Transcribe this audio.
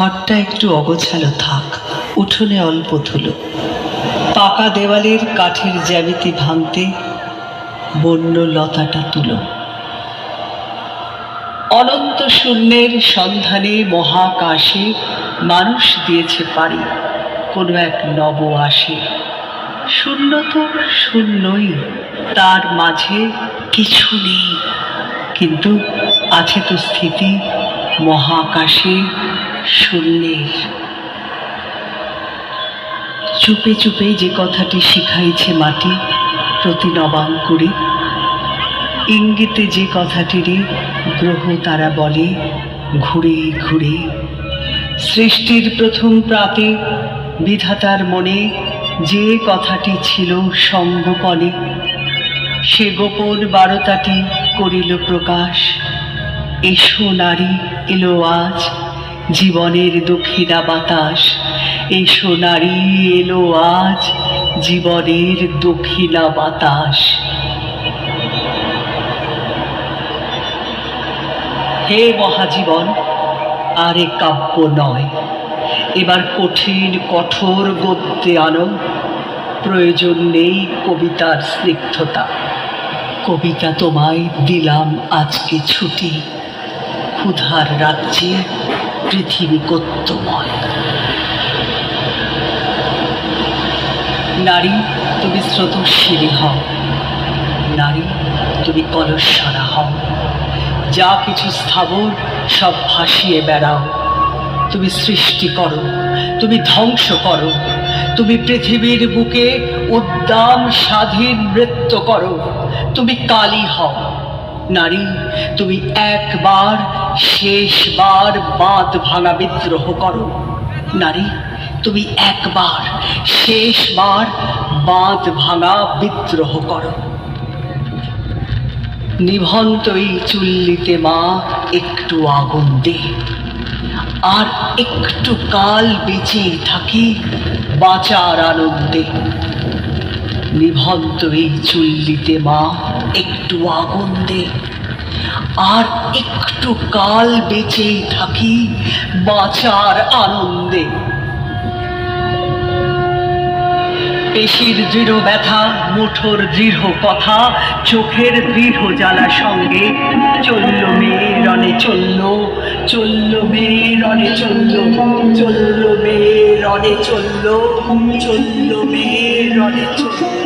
ঘরটা একটু অগোছালো থাক, উঠোনে অল্প ধুলো। পাকা দেওয়ালের কাঠের জ্যামিতি ভাঙতে বন্য লতাটা তুলো। অনন্ত শূন্যের সন্ধানে মহাকাশে মানুষ দিয়েছে পারি কোনো এক নব আসে শূন্য তো শূন্যই, তার মাঝে কিছু নেই, কিন্তু আছে তো স্থিতি মহাকাশে। শূন্যের চুপে চুপে যে কথাটি শিখাইছে মাটি প্রতি নবাঙ্কুরে, ইঙ্গিতে যে কথাটিরে গ্রহ তারা বলে, ঘুরে ঘুরে। সৃষ্টির প্রথম প্রাতে বিধাতার মনে যে কথাটি ছিল সঙ্গপনে, সে গোপন বারতাটি করিল প্রকাশ। এসো নারী, এলো আজ। জীবনের দক্ষিণা বাতাস। এসো নারী, এলো আজ জীবনের দক্ষিণা বাতাস। হে মহাজীবন, আর কাব্য নয়। এবার কঠিন, কঠোর গদ্যে আনো। প্রয়োজন নেই কবিতার স্নিগ্ধতা। কবিতা তোমায় দিলাম আজকে ছুটি। ক্ষুধার রাজ্যে পৃথিবী কত্তময়। নারী, তুমি স্রোতস্বিনী হও। নারী, তুমি কলস্বরা হও। যা কিছু স্থাবর, সব ভাসিয়ে বেড়াও। তুমি সৃষ্টি করো, তুমি ধ্বংস করো। তুমি পৃথিবীর বুকে উদ্দাম স্বাধীন নৃত্য করো। তুমি কালী হও। নারী, তুমি একবার, শেষবার বাঁধ ভাঙা বিদ্রোহ করো। নারী, তুমি একবার, শেষবার বাঁধ ভাঙা বিদ্রোহ করো। নিভন্তই চুল্লিতে মা, একটু আগুন দে। আর একটু কাল বেঁচে থাকি, বাঁচার আনন্দে। নিভন্ত এই চুল্লিতে মা, একটু আগুন দে। আর একটু কাল বেঁচে থাকি, বাঁচার আনন্দে। পেশির দৃঢ় ব্যথা, মুঠোর দৃঢ় কথা, চোখের দৃঢ় জ্বালা সঙ্গে, চলল মেয়ে রনে চলল চলল মেয়ে রনে চলল চলল মেয়ে রনে চলল চলল মেয়ে রনে চলল।